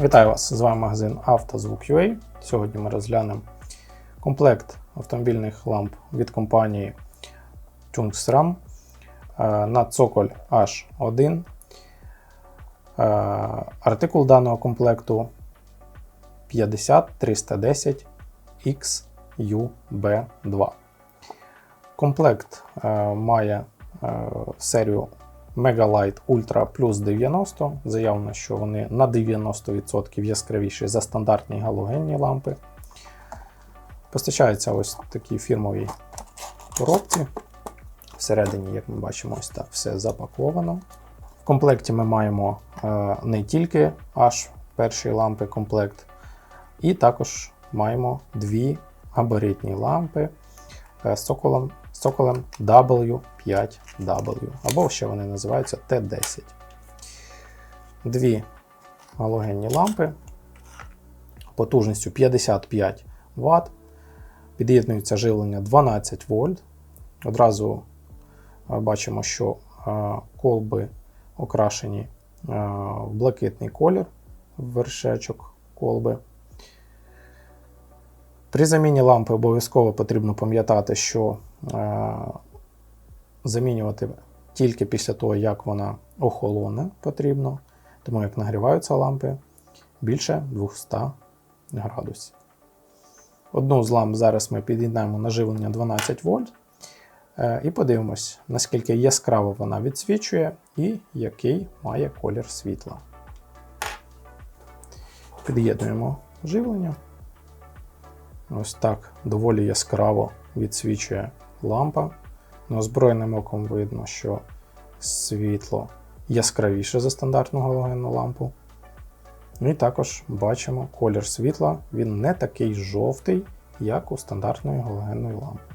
Вітаю вас! З вами магазин «Автозвук.UA». Сьогодні ми розглянемо комплект автомобільних ламп від компанії Tungsram е, на цоколь H1. Е, Артикул даного комплекту 50310 XUB2. Комплект е, має серію Megalight Ultra Plus 90. Заявлено, що вони на 90% яскравіші за стандартні галогенні лампи. Постачаються ось в такій фірмовій коробці. Всередині, як ми бачимо, ось так все запаковано. В комплекті ми маємо е, не тільки аж перші лампи комплект, і також маємо дві габаритні лампи е, з соколом, з соколем W5W, або ще вони називаються T10. Дві галогенні лампи потужністю 55 Вт. Під'єднується живлення 12 вольт. Одразу е, бачимо, що е, колби окрашені е, в блакитний колір вершечок колби. При заміні лампи обов'язково потрібно пам'ятати, що е, замінювати тільки після того, як вона охолоне потрібно, тому як нагріваються лампи більше 200 градусів. Одну з ламп зараз ми під'єднаємо на живлення 12 вольт. Е, І подивимось, наскільки яскраво вона відсвічує і який має колір світла. Під'єднуємо живлення. Ось так доволі яскраво відсвічує лампа. Озброєним оком видно, що світло яскравіше за стандартну галогенну лампу. І також бачимо колір світла, він не такий жовтий, як у стандартної галогенної лампи.